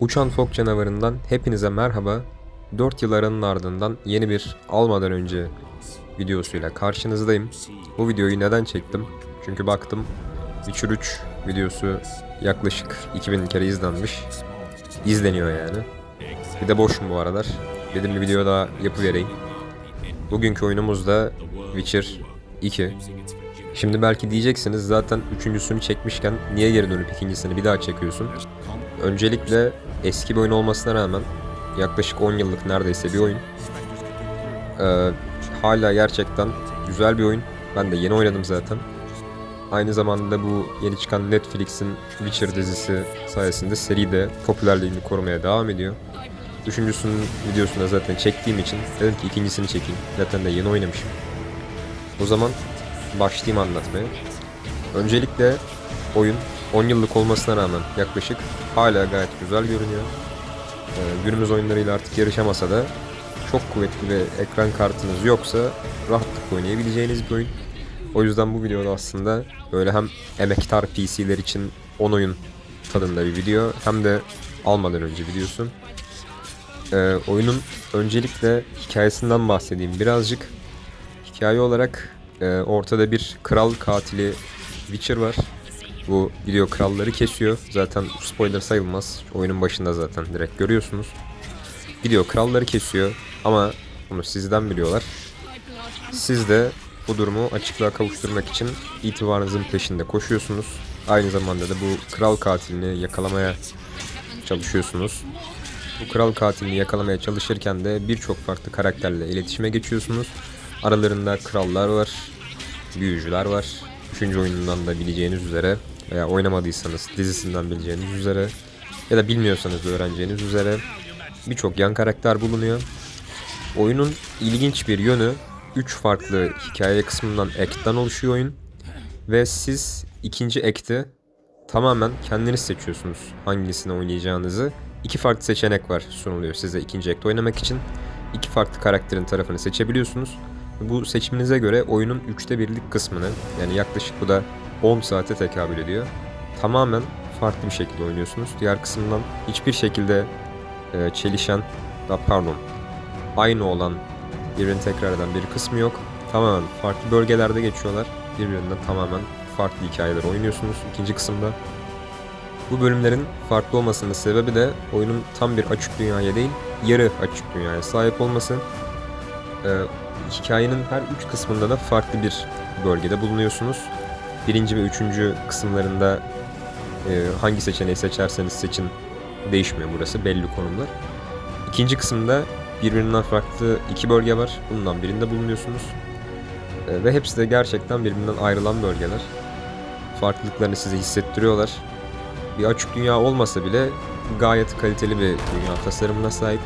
Uçan Fok canavarından hepinize merhaba. 4 yıl aranın ardından yeni bir almadan önce videosuyla karşınızdayım. Bu videoyu neden çektim? Çünkü baktım Witcher 3 videosu yaklaşık 2000 kere izlenmiş. İzleniyor yani. Bir de boşum bu aralar. Dedim bir video daha yapıvereyim. Bugünkü oyunumuz da Witcher 2. Şimdi belki diyeceksiniz zaten üçüncüsünü çekmişken niye geri dönüp ikincisini bir daha çekiyorsun? Öncelikle eski bir oyun olmasına rağmen yaklaşık 10 yıllık neredeyse bir oyun. Ee, hala gerçekten güzel bir oyun. Ben de yeni oynadım zaten. Aynı zamanda bu yeni çıkan Netflix'in Witcher dizisi sayesinde seri de popülerliğini korumaya devam ediyor. Üçüncüsünün videosunu da zaten çektiğim için dedim ki ikincisini çekeyim. Zaten de yeni oynamışım. O zaman başlayayım anlatmaya. Öncelikle oyun 10 yıllık olmasına rağmen yaklaşık hala gayet güzel görünüyor. Ee, günümüz oyunlarıyla artık yarışamasa da çok kuvvetli bir ekran kartınız yoksa rahatlıkla oynayabileceğiniz bir oyun. O yüzden bu videoda aslında böyle hem emektar PC'ler için 10 oyun tadında bir video hem de almadan önce videosu. Ee, oyunun öncelikle hikayesinden bahsedeyim birazcık. Hikaye olarak e, ortada bir kral katili Witcher var. Bu gidiyor kralları kesiyor. Zaten spoiler sayılmaz. Oyunun başında zaten direkt görüyorsunuz. Gidiyor kralları kesiyor ama bunu sizden biliyorlar. Siz de bu durumu açıklığa kavuşturmak için itibarınızın peşinde koşuyorsunuz. Aynı zamanda da bu kral katilini yakalamaya çalışıyorsunuz. Bu kral katilini yakalamaya çalışırken de birçok farklı karakterle iletişime geçiyorsunuz. Aralarında krallar var, büyücüler var. Üçüncü oyunundan da bileceğiniz üzere veya oynamadıysanız dizisinden bileceğiniz üzere ya da bilmiyorsanız da öğreneceğiniz üzere birçok yan karakter bulunuyor. Oyunun ilginç bir yönü 3 farklı hikaye kısmından ekten oluşuyor oyun. Ve siz ikinci ekti tamamen kendiniz seçiyorsunuz hangisini oynayacağınızı. İki farklı seçenek var sunuluyor size ikinci ekte oynamak için. İki farklı karakterin tarafını seçebiliyorsunuz. Bu seçiminize göre oyunun üçte birlik kısmını yani yaklaşık bu da 10 saate tekabül ediyor. Tamamen farklı bir şekilde oynuyorsunuz. Diğer kısımdan hiçbir şekilde e, çelişen, da pardon, aynı olan birbirini tekrar eden bir kısmı yok. Tamamen farklı bölgelerde geçiyorlar. Birbirinden tamamen farklı hikayeler oynuyorsunuz ikinci kısımda. Bu bölümlerin farklı olmasının sebebi de oyunun tam bir açık dünyaya değil, yarı açık dünyaya sahip olması. Ee, hikayenin her üç kısmında da farklı bir bölgede bulunuyorsunuz. Birinci ve üçüncü kısımlarında e, hangi seçeneği seçerseniz seçin değişmiyor burası belli konumlar. İkinci kısımda birbirinden farklı iki bölge var. Bundan birinde bulunuyorsunuz. E, ve hepsi de gerçekten birbirinden ayrılan bölgeler. Farklılıklarını size hissettiriyorlar. Bir açık dünya olmasa bile gayet kaliteli bir dünya tasarımına sahip.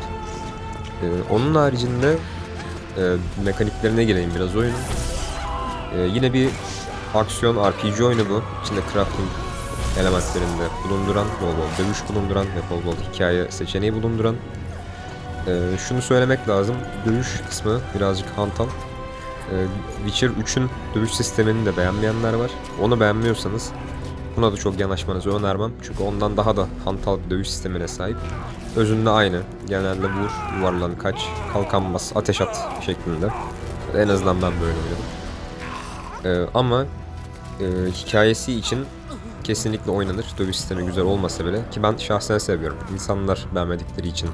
E, onun haricinde e, mekaniklerine geleyim biraz oyunun. E, yine bir aksiyon RPG oyunu bu. İçinde crafting elementlerinde bulunduran, bol bol dövüş bulunduran ve bol bol hikaye seçeneği bulunduran. Ee, şunu söylemek lazım, dövüş kısmı birazcık hantal. Ee, Witcher 3'ün dövüş sistemini de beğenmeyenler var. Onu beğenmiyorsanız buna da çok yanaşmanızı önermem. Çünkü ondan daha da hantal bir dövüş sistemine sahip. Özünde aynı. Genelde vur, yuvarlan, kaç, kalkan bas, ateş at şeklinde. En azından ben böyle oynadım. Ee, ama e, hikayesi için kesinlikle oynanır. Dövüş sistemi güzel olmasa bile ki ben şahsen seviyorum. İnsanlar beğenmedikleri için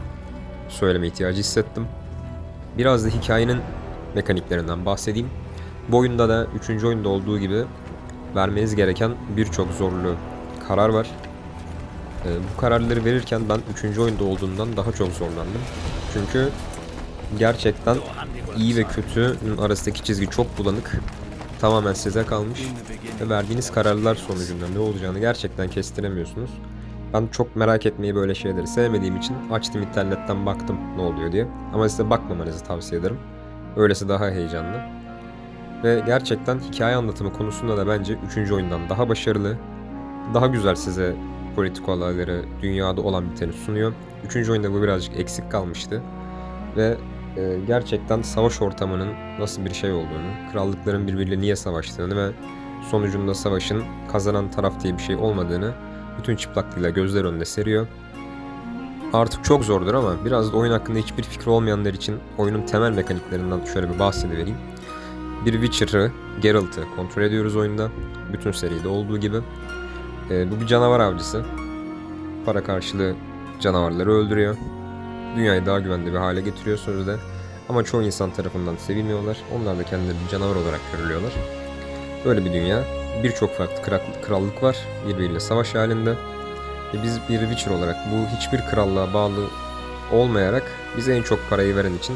söyleme ihtiyacı hissettim. Biraz da hikayenin mekaniklerinden bahsedeyim. Bu oyunda da 3. oyunda olduğu gibi vermeniz gereken birçok zorlu karar var. Ee, bu kararları verirken ben 3. oyunda olduğundan daha çok zorlandım. Çünkü gerçekten iyi ve kötünün arasındaki çizgi çok bulanık. Tamamen size kalmış ve verdiğiniz kararlar sonucunda ne olacağını gerçekten kestiremiyorsunuz. Ben çok merak etmeyi böyle şeyleri sevmediğim için açtım internetten baktım ne oluyor diye. Ama size bakmamanızı tavsiye ederim. Öylesi daha heyecanlı. Ve gerçekten hikaye anlatımı konusunda da bence 3. oyundan daha başarılı. Daha güzel size politik olayları, dünyada olan biteni sunuyor. 3. oyunda bu birazcık eksik kalmıştı. Ve e, gerçekten savaş ortamının nasıl bir şey olduğunu, krallıkların birbiriyle niye savaştığını ve sonucunda savaşın kazanan taraf diye bir şey olmadığını bütün çıplaklığıyla gözler önüne seriyor. artık çok zordur ama biraz da oyun hakkında hiçbir fikri olmayanlar için oyunun temel mekaniklerinden şöyle bir bahsedevereyim. Bir Witcher'ı, Geralt'ı kontrol ediyoruz oyunda. Bütün seride olduğu gibi. Ee, bu bir canavar avcısı. Para karşılığı canavarları öldürüyor. Dünyayı daha güvenli bir hale getiriyor sözde. Ama çoğu insan tarafından sevilmiyorlar. Onlar da kendilerini canavar olarak görülüyorlar. Böyle bir dünya. Birçok farklı kral- krallık var. Birbiriyle savaş halinde. Ve biz bir Witcher olarak bu hiçbir krallığa bağlı olmayarak bize en çok parayı veren için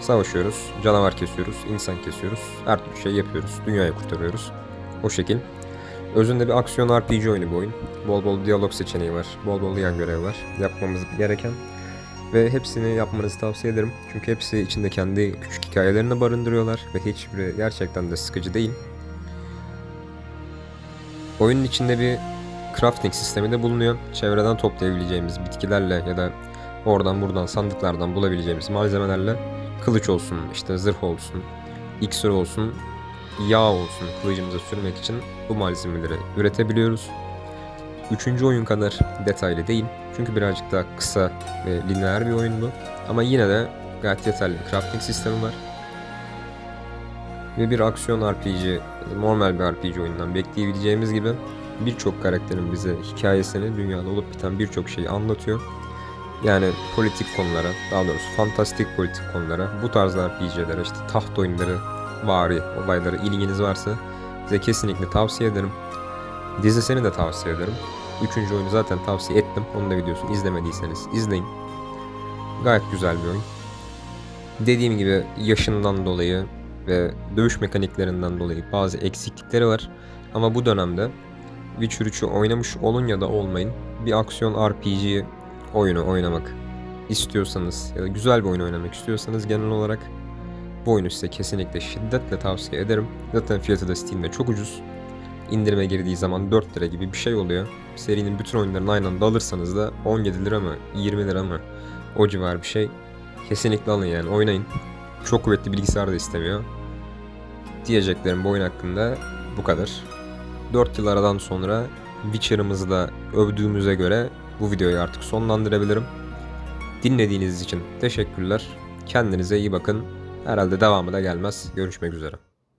savaşıyoruz. Canavar kesiyoruz, insan kesiyoruz. Her türlü şey yapıyoruz. Dünyayı kurtarıyoruz. O şekil. Özünde bir aksiyon RPG oyunu bu oyun. Bol bol diyalog seçeneği var. Bol bol yan görev var. Yapmamız gereken. Ve hepsini yapmanızı tavsiye ederim. Çünkü hepsi içinde kendi küçük hikayelerini barındırıyorlar. Ve hiçbiri gerçekten de sıkıcı değil. Oyunun içinde bir crafting sistemi de bulunuyor. Çevreden toplayabileceğimiz bitkilerle ya da oradan buradan sandıklardan bulabileceğimiz malzemelerle kılıç olsun, işte zırh olsun, iksir olsun, yağ olsun kılıcımıza sürmek için bu malzemeleri üretebiliyoruz. Üçüncü oyun kadar detaylı değil. Çünkü birazcık daha kısa ve lineer bir oyun bu. Ama yine de gayet yeterli bir crafting sistemi var. Ve bir aksiyon RPG, normal bir RPG oyundan bekleyebileceğimiz gibi birçok karakterin bize hikayesini, dünyada olup biten birçok şeyi anlatıyor. Yani politik konulara, daha doğrusu fantastik politik konulara, bu tarz RPG'lere, işte taht oyunları, vari olaylara ilginiz varsa size kesinlikle tavsiye ederim. Dizisini de tavsiye ederim. Üçüncü oyunu zaten tavsiye ettim. Onun da videosunu izlemediyseniz izleyin. Gayet güzel bir oyun. Dediğim gibi yaşından dolayı ve dövüş mekaniklerinden dolayı bazı eksiklikleri var. Ama bu dönemde Witcher 3'ü oynamış olun ya da olmayın bir aksiyon RPG oyunu oynamak istiyorsanız ya da güzel bir oyun oynamak istiyorsanız genel olarak bu oyunu size kesinlikle şiddetle tavsiye ederim. Zaten fiyatı da Steam'de çok ucuz. İndirime girdiği zaman 4 lira gibi bir şey oluyor. Serinin bütün oyunlarını aynı anda alırsanız da 17 lira mı 20 lira mı o civar bir şey. Kesinlikle alın yani oynayın. Çok kuvvetli bilgisayar da istemiyor. Diyeceklerim bu oyun hakkında bu kadar. 4 yıl aradan sonra Witcher'ımızı da övdüğümüze göre bu videoyu artık sonlandırabilirim. Dinlediğiniz için teşekkürler. Kendinize iyi bakın. Herhalde devamı da gelmez. Görüşmek üzere.